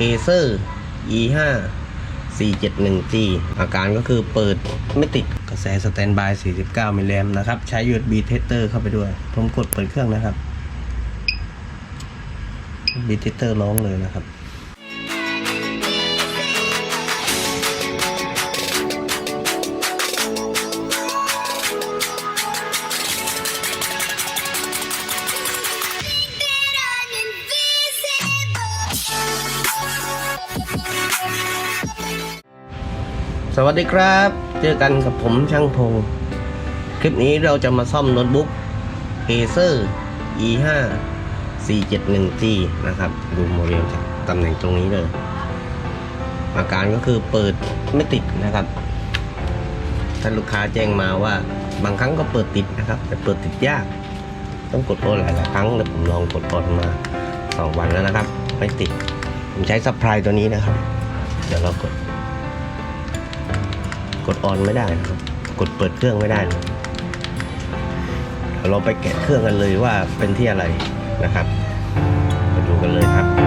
Acer E5 471G อาการก็คือเปิดไม่ติดกระแสสแตนบาย 49 มิลลิแอมนะครับ ใช้ USB tester เข้าไปด้วย ผมกดเปิดเครื่องนะครับบีเทสเตอร์ร้องเลยนะครับ สวัสดีครับ เจอกันกับผมช่างพง คลิปนี้เราจะมาซ่อมโน้ตบุ๊ก Acer E5 471G นะครับ ดูโมเดลจากตำแหน่งตรงนี้เลย อาการก็คือเปิดไม่ติดนะครับท่านลูกค้าแจ้งมาว่าบางครั้งก็เปิดติดนะครับ แต่เปิดติดยาก ต้องกดโอนหลายๆครั้งแล้วผมลองกดโอนมาสองวันแล้วนะครับ ไม่ติด ผมใช้ซัพพลายตัวนี้นะครับ เดี๋ยวเรากด กดออนไม่ได้นะครับ กดเปิดเครื่องไม่ได้เลยเดี๋ยวเราไปแกะเครื่องกันเลยว่าเป็นที่อะไรนะครับ ไปดูกันเลยครับ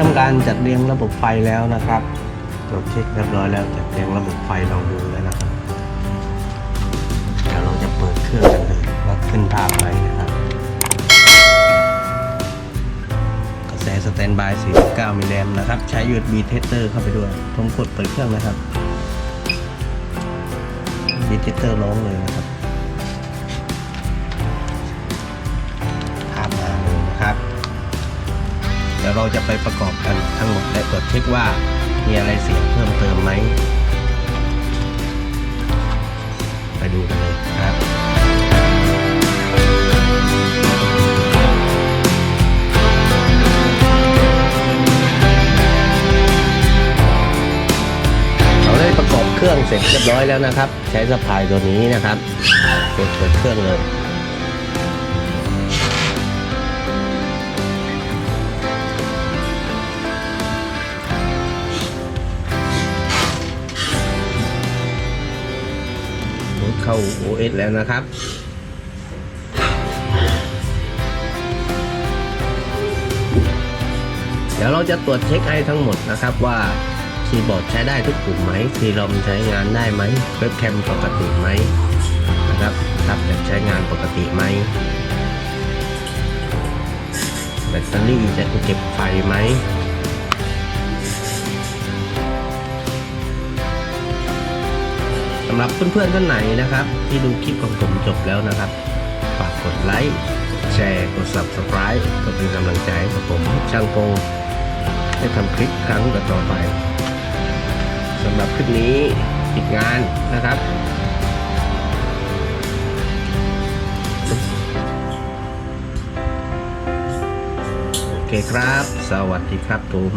ทำการจัดเรียงระบบไฟแล้วนะครับตรวจเช็คเรียบร้อยแล้วจัดเรียงระบบไฟลองดูแล้วนะครับ เดี๋ยวเราจะเปิดเครื่องกันเลยว่าขึ้นภาพไหมนะครับ กระแสสแตนบาย 49 มิลลิแอมป์นะครับ ใช้ USB tester เข้าไปด้วย ผมกดเปิดเครื่องนะครับ USB tester ร้องเลยนะครับ เดี๋ยวเราจะไปประกอบกันทั้งหมดและตรวจเช็คว่ามีอะไรเสียเพิ่มเติมไหม ไปดูกันเลยครับเราได้ประกอบเครื่องเสร็จเรียบร้อยแล้วนะครับ ใช้สะพายตัวนี้นะครับกดเปิดเครื่องเลย เข้า OS แล้วนะครับเดี๋ยวเราจะตรวจเช็คให้ทั้งหมดนะครับว่าคีย์บอร์ดใช้ได้ทุกปุ่มไหมคีย์ลอมใช้งานได้ไหมเว็บแคมปกติไหมนะครับรับแบบใช้งานปกติไหมแบตเตอรี่จะเก็บไฟไหม สำหรับเพื่อนๆท่านไหนนะครับ ที่ดูคลิปของผมจบแล้วนะครับฝากกดไลค์แชร์กด subscribe เพื่อเป็นกำลังใจให้กับผมช่างโปงได้ทำคลิปครั้งต่อไปสำหรับคลิปนี้ปิดงานนะครับโอเคครับ สวัสดีครับผม